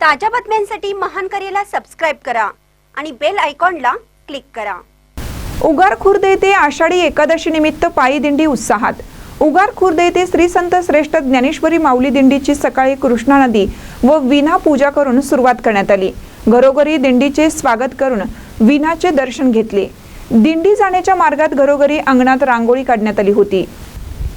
ताज्या बातम्यांसाठी महान करेला सबस्क्राईब करा आणि बेल आयकॉनला क्लिक करा. उगार खुर्द येथे आषाढी एकादशी निमित्त पायी दिंडी उत्साहात. उगार खुर्द येथे श्री संत श्रेष्ठ ज्ञानेश्वरी माऊली दिंडीची सकाळी कृष्णा नदी व विना पूजा करून सुरुवात करण्यात आली. घरोघरी दिंडीचे स्वागत करून विनाचे दर्शन घेतले. दिंडी जाण्याच्या मार्गात घरोघरी अंगणात रांगोळी काढण्यात आली होती.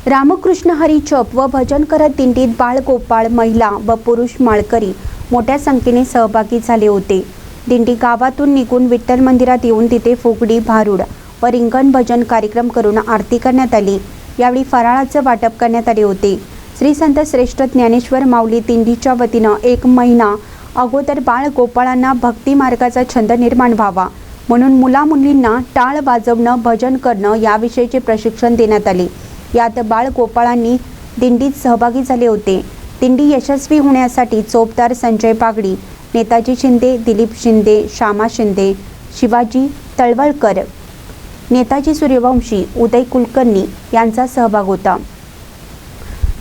रामकृष्ण हरी चप व भजन करत दिंडीत बाळ गोपाळ महिला व पुरुष माळकरी मोठ्या संख्येने सहभागी झाले होते. दिंडी गावातून निघून विठ्ठल मंदिरात येऊन तिथे फुगडी भारुड व रिंगण भजन कार्यक्रम करून आरती करण्यात आली. यावेळी फराळाचं वाटप करण्यात आले होते. श्री संत श्रेष्ठ ज्ञानेश्वर माऊली दिंडीच्या वतीनं एक महिना अगोदर बाळ गोपाळांना भक्ती मार्गाचा छंद निर्माण व्हावा. म्हणून मुलामुलींना टाळ वाजवणं भजन करणं याविषयीचे प्रशिक्षण देण्यात आले. यात बाळ गोपाळांनी दिंडीत सहभागी झाले होते. दिंडी यशस्वी होण्यासाठी चोपदार संजय पागडी नेताजी शिंदे दिलीप शिंदे श्यामा शिंदे शिवाजी तळवळकर नेताजी सूर्यवंशी उदय कुलकर्णी यांचा सहभाग होता.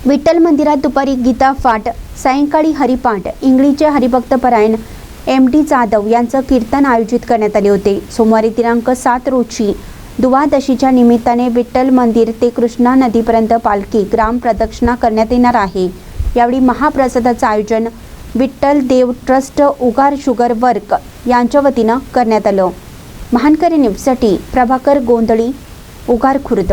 विठ्ठल मंदिरात दुपारी गीता फाट सायंकाळी हरिपाठ इंगळीचे हरिभक्तपरायण एम डी जाधव यांचं कीर्तन आयोजित करण्यात आले होते. सोमवारी दिनांक सात रोजी दुवादशीच्या निमित्ताने विठ्ठल मंदिर ते कृष्णा नदीपर्यंत पालखी ग्राम प्रदक्षिणा करण्यात येणार आहे. यावेळी महाप्रसादाचं आयोजन Vitthal Dev trust Ugar sugar work यांच्या वतीनं करण्यात आलं. महानकरी न्यूजसाठी प्रभाकर गोंधळी उगार खुर्द.